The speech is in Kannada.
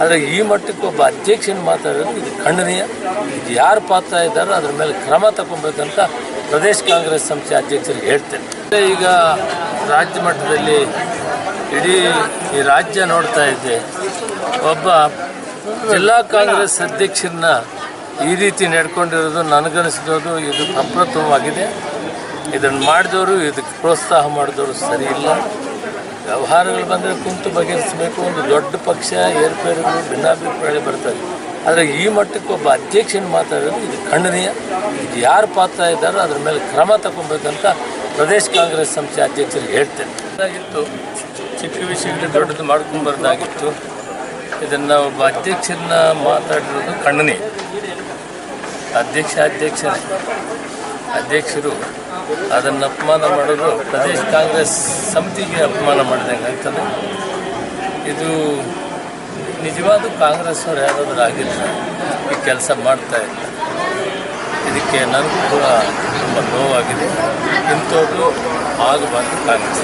ಆದರೆ ಈ ಮಟ್ಟಕ್ಕೆ ಒಬ್ಬ ಅಧ್ಯಕ್ಷನ ಮಾತಾಡೋದು ಇದು ಖಂಡನೀಯ. ಇದು ಯಾರು ಪಾತ್ರ ಇದ್ದಾರೋ ಅದ್ರ ಮೇಲೆ ಕ್ರಮ ತಗೊಬೇಕಂತ ಪ್ರದೇಶ ಕಾಂಗ್ರೆಸ್ ಸಂಸ್ಥೆ ಅಧ್ಯಕ್ಷರಿಗೆ ಹೇಳ್ತೇನೆ. ಈಗ ರಾಜ್ಯ ಮಟ್ಟದಲ್ಲಿ ಇಡೀ ಈ ರಾಜ್ಯ ನೋಡ್ತಾ ಇದ್ದೆ ಒಬ್ಬ ಜಿಲ್ಲಾ ಕಾಂಗ್ರೆಸ್ ಅಧ್ಯಕ್ಷರನ್ನ ಈ ರೀತಿ ನಡ್ಕೊಂಡಿರೋದು ನನಗನಿಸಿರೋದು ಇದು ಅಪ್ರತಮವಾಗಿದೆ ಇದನ್ನು ಮಾಡಿದವರು, ಇದಕ್ಕೆ ಪ್ರೋತ್ಸಾಹ ಮಾಡಿದವರು ಸರಿ ವ್ಯವಹಾರಗಳು ಬಂದರೆ ಕುಂತು ಬಗೆಹರಿಸಬೇಕು. ಒಂದು ದೊಡ್ಡ ಪಕ್ಷ, ಏರ್ಪೇರುಗಳು ಭಿನ್ನಾಭಿಪ್ರಾಯ ಬರ್ತವೆ. ಆದರೆ ಈ ಮಟ್ಟಕ್ಕೆ ಒಬ್ಬ ಅಧ್ಯಕ್ಷನ ಮಾತಾಡೋದು ಇದು ಖಂಡನೀಯ. ಇದು ಯಾರು ಪಾತ್ರ ಇದ್ದಾರೋ ಅದ್ರ ಮೇಲೆ ಕ್ರಮ ತಗೊಬೇಕಂತ ಪ್ರದೇಶ ಕಾಂಗ್ರೆಸ್ ಸಂಸ್ಥೆ ಅಧ್ಯಕ್ಷರು ಹೇಳ್ತೇನೆ ಇದಾಗಿತ್ತು. ಚಿಕ್ಕ ವಿಷಯಗಳು ದೊಡ್ಡದು ಮಾಡ್ಕೊಂಬರ್ದಾಗಿತ್ತು ಇದನ್ನು ಒಬ್ಬ ಅಧ್ಯಕ್ಷರನ್ನ ಮಾತಾಡಿರೋದು ಖಂಡನೀಯ. ಅಧ್ಯಕ್ಷ, ಅಧ್ಯಕ್ಷರೇ. ಅಧ್ಯಕ್ಷರು ಅದನ್ನು ಅಪಮಾನ ಮಾಡೋದು ಪ್ರದೇಶ ಕಾಂಗ್ರೆಸ್ ಸಮಿತಿಗೆ ಅಪಮಾನ ಮಾಡಿದಂಗೆ ಆಗ್ತದೆ. ಇದು ನಿಜವಾದ ಕಾಂಗ್ರೆಸ್ ಅವರು ಯಾರಾದರೂ ಆಗಿಲ್ಲ ಈ ಕೆಲಸ ಮಾಡ್ತಾ ಇಲ್ಲ ಇದಕ್ಕೆ ನನಗೂ ಕೂಡ ತುಂಬ ನೋವಾಗಿದೆ. ಇಂಥದ್ದು ಆಗಬಾರ್ದು ಕಾಂಗ್ರೆಸ್.